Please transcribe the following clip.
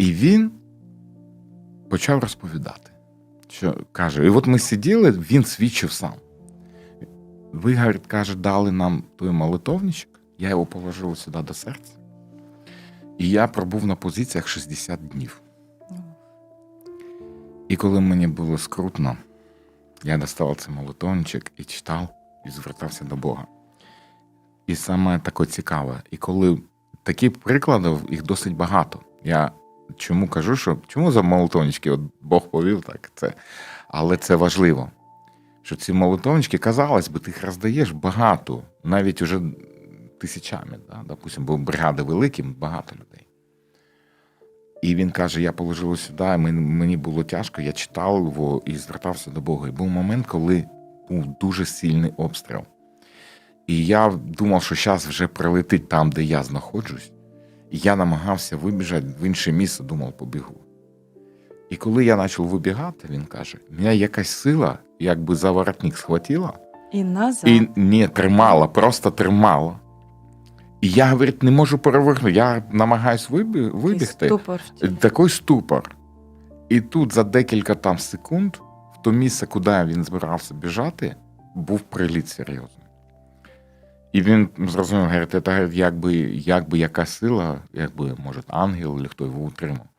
І він почав розповідати, що каже: і от ми сиділи, він свідчив сам. Ви, говорить, каже, дали нам той молитовничок, я його положив сюди до серця. І я пробув на позиціях 60 днів. І коли мені було скрутно, я доставав цей молитовничок і читав, і звертався до Бога. І саме таке цікаве, і коли такі прикладів, їх досить багато. Я чому кажу, що чому за молитовнички? От Бог повів так, це. Але це важливо. Що ці молитовнички, казалось би, ти їх роздаєш багато, навіть уже тисячами. Да? Допустим, бо бригади великі, багато людей. І він каже: я положив сюди, мені було тяжко, я читав його і звертався до Бога. І був момент, коли був дуже сильний обстріл. І я думав, що зараз вже прилетить там, де я знаходжусь. І я намагався вибіжати в інше місце, думав, побігу. І коли я почав вибігати, він каже: мене якась сила, якби за воротник схватила, І назад. і не тримала, просто тримала. І я, говорить, не можу перевернути. Я намагаюсь вибі- Такий вибігти. Ступор. Такий ступор. І тут за декілька там секунд, в то місце, куди він збирався біжати, був приліт серйозний. І він зрозумів, говорить, говорить, якби, якби яка сила, якби, може, ангел, хто його утримав.